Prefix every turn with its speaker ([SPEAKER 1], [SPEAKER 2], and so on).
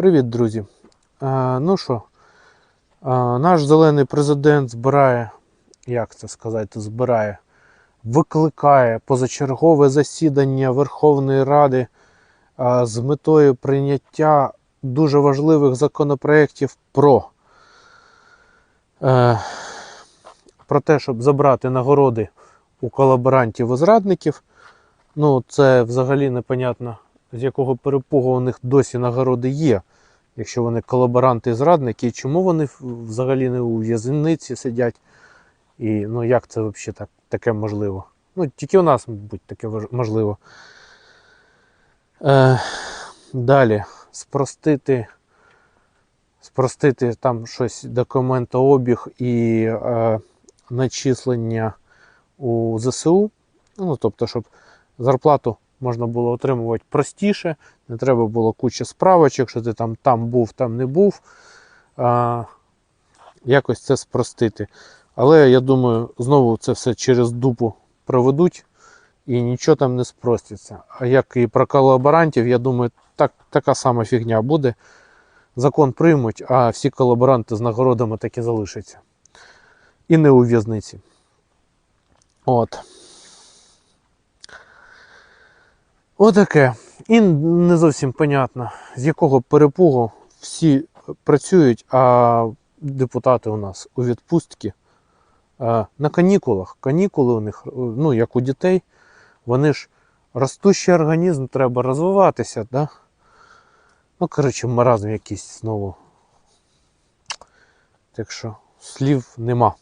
[SPEAKER 1] Привіт, друзі. Е, ну що, е, наш зелений президент збирає, як це сказати, збирає, викликає позачергове засідання Верховної Ради е, з метою прийняття дуже важливих законопроєктів про, е, про те, щоб забрати нагороди у колаборантів і зрадників. Ну, це взагалі непонятно, з якого перепугу у них досі нагороди є, якщо вони колаборанти і зрадники, і чому вони взагалі не у в'язниці сидять. І ну як це взагалі так, таке можливо? Ну, тільки у нас, мабуть, таке можливо. Е, далі, спростити, спростити там щось документообіг і е, начислення у ЗСУ. Ну, тобто, щоб зарплату можна було отримувати простіше, не треба було куча справочок, що ти там, там був, там не був. А, якось це спростити. Але я думаю, знову це все через дупу проведуть і нічого там не спроститься. А як і про колаборантів, я думаю, так, така сама фігня буде. Закон приймуть, а всі колаборанти з нагородами так і залишаться. І не у в'язниці. От. Отаке. І не зовсім понятно, з якого перепугу всі працюють, а депутати у нас у відпустці е, на канікулах. Канікули у них, е, ну, як у дітей, вони ж ростущий організм, треба розвиватися, да? Ну, коротше, маразм якийсь знову. Так що слів нема.